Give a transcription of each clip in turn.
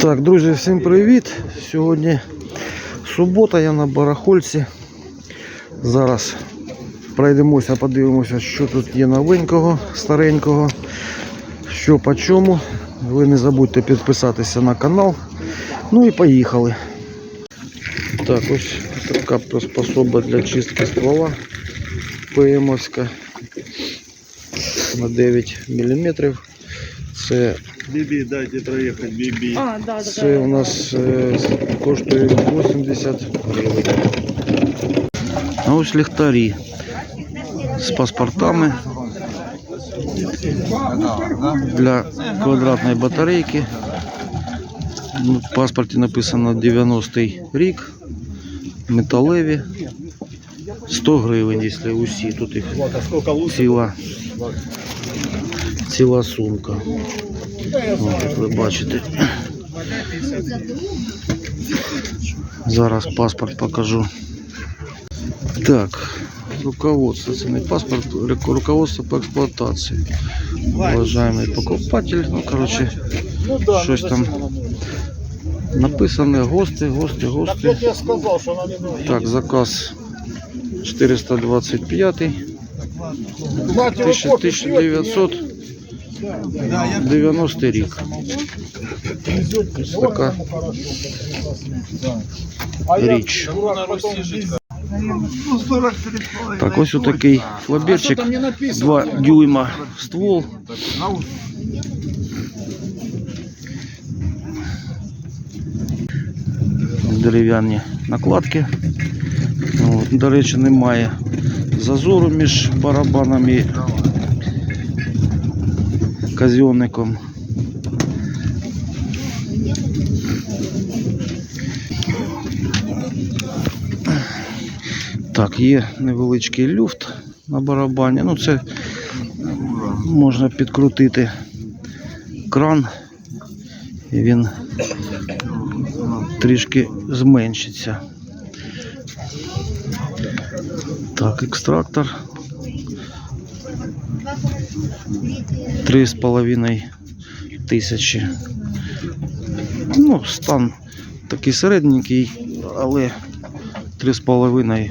Так, друзі, всім привіт. Сьогодні субота, я на барахольці. Зараз пройдемося, подивимося, що тут є новенького, старенького, що по чому. Ви не забудьте підписатися на канал. Ну і поїхали. Так, ось така приспособа для чистки ствола. ПМовська на 9 мм. Це Биби, дайте проехать, Биби. А, да, да, Це у нас е, коштує 80 гривень. А ось ліхтарі з паспортами для квадратної батарейки. Ну, В паспорті написано 90-й рік, металеві. 100 гривень, якщо усі. Тут їх ціла, ціла сумка. Як ви бачите. Зараз паспорт покажу. Так, руководство. Це не паспорт, руководство по експлуатації. Уважаемый покупатель. Ну, короче, щось там написане. ГОСТи, ГОСТи, ГОСТи. Так, заказ 425 Знаете, вы кофе 1990 рік. Ось така річ. Так, ось отакий флаберчик. 2 дюйма ствол. Дерев'яні накладки. От, до речі, немає зазору між барабаном і Казйонником. Так, є невеличкий люфт на барабані. Ну, це можна підкрутити кран, і він трішки зменшиться. Так, екстрактор. Три з половиною тисячі. Ну, стан такий середненький, але три з половиною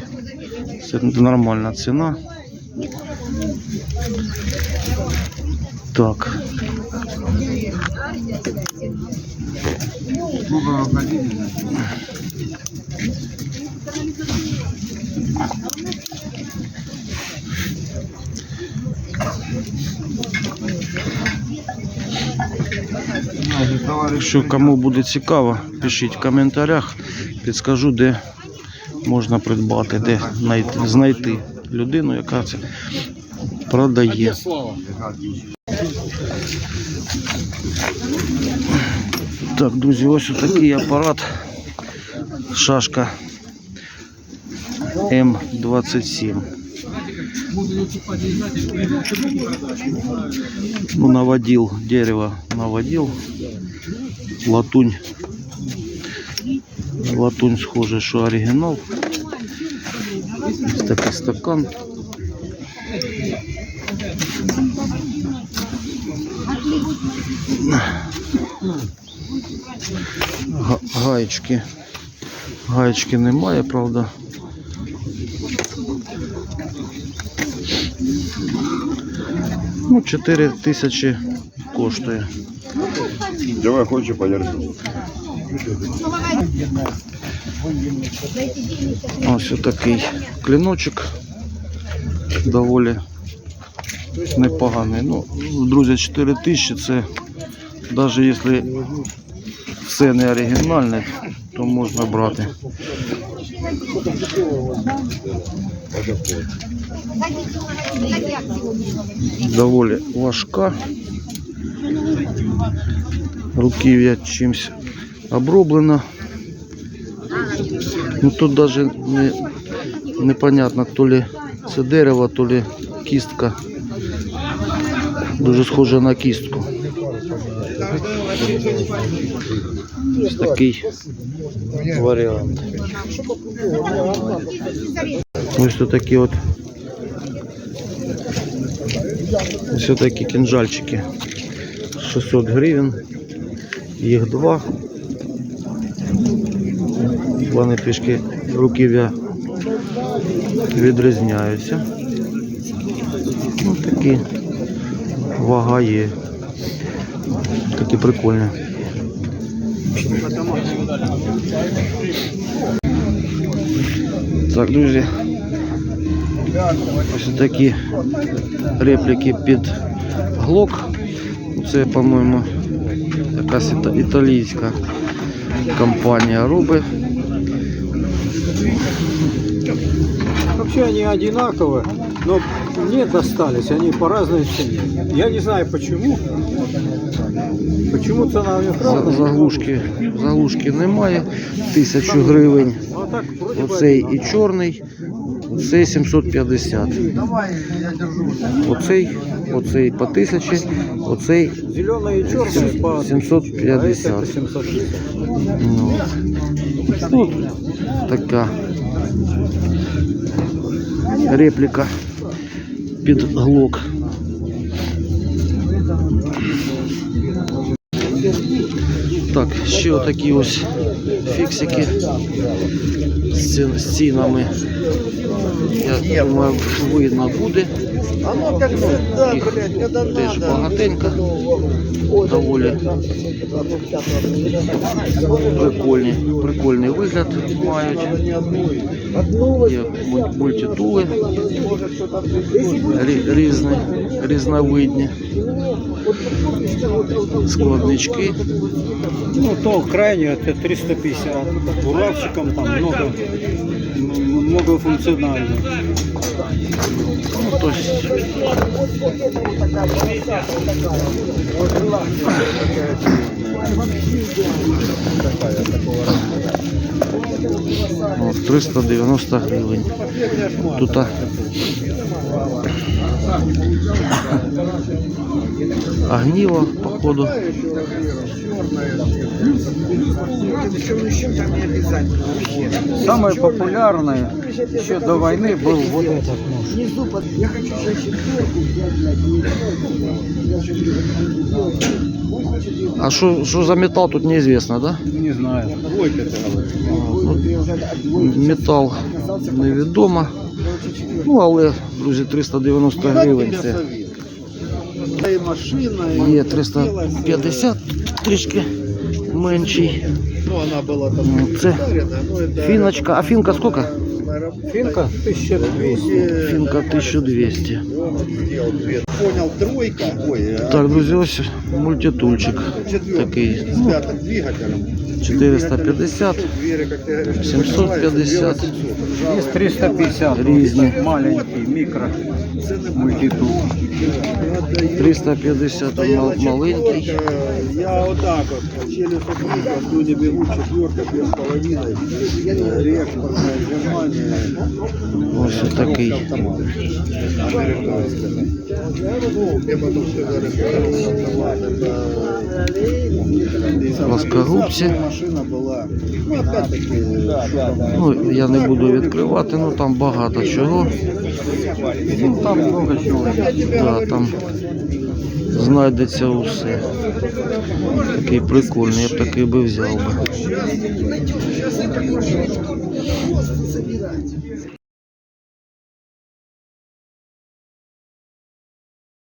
це нормальна ціна. Так. Якщо кому буде цікаво, пишіть в коментарях, підскажу, де можна придбати, де знайти, людину, яка це продає. Так, друзі, ось такий апарат. Шашка М27. Ну, наводил дерево, наводил. Латунь. Латунь схоже, що оригінал. Ось такий стакан. Га- Гаєчки. Гаєчки немає, правда. Ну, 4 тисячі коштує. Давай, хочешь, подержу. Ось такий кліночок. Доволі непоганий. Ну, друзі, 4 тисячі це навіть якщо все не оригінальне, то можна брати. Доволі важка. Руків'я чимось оброблено. Ну тут даже не, непонятно, то ли це дерево, то ли кістка. Дуже схоже на кістку. Ось такий варіант. Ось такі от. Ось такі кінжальчики. 600 гривень. Їх два. Вони трішки руків'я відрізняються. Ну, такі вага є. Такі прикольні. Так, друзі. Ось такі репліки під глок. Це, по-моєму, якась італійська компанія робить. Вообще они одинаковые, но мне достались они по разной цене. Я не знаю почему. Почему цена у них разная. Заглушки, заглушки немає. Тисячу гривень. Бы Оцей і чорний. Оцей 750. Оцей, оцей по тисячі, оцей Зеленый и черный по 750. А это 750. Ну, ну, така репліка під глок. Так, ще отакі ось фіксики з ці- з цінами. Я думаю, видно буде. Їх теж багатенько. Доволі прикольні, прикольний вигляд мають. Є мультитули різні, різновидні. Складнички. Ну, то крайне это 350. Буравчиком там много, м- многофункционально. Ну, то есть... От, 390 гривень. Тут а, огниво, походу. Самое популярное еще до войны был вот этот нож. А що, що за метал тут неізвісно, да? Не знаю. Метал невідомо. Ну, але, друзі, 390 гривень це Та й машина, і є 350 трішки менший. ну, вона була там Ну, Це старена, ну, это фіночка. А фінка скільки? Финка 1200. Фінка 1200. Понял, тройка. Ой, а Так, друзі, ось мультитульчик четвертый такий. с пятым двигателем. 450, Двери, как ты говоришь, 750. Есть 350. Різні. Маленький, микро. Мультитул. 350 мал- маленький. Я вот так вот, челюсть открыта, ну не бегу, четверка, две с половиной, Э, реекспортная Германия, Ось такий. автомат, американская. Ну, мне потом сказали, что это автомат, это... Плоскогубці. Машина была, ну опять-таки, что там, Ну, я не буду відкривати, ну там багато чого. Ну, там много чего. Да, там знайдеться усе. Такий прикольний, я б такий би взяв би.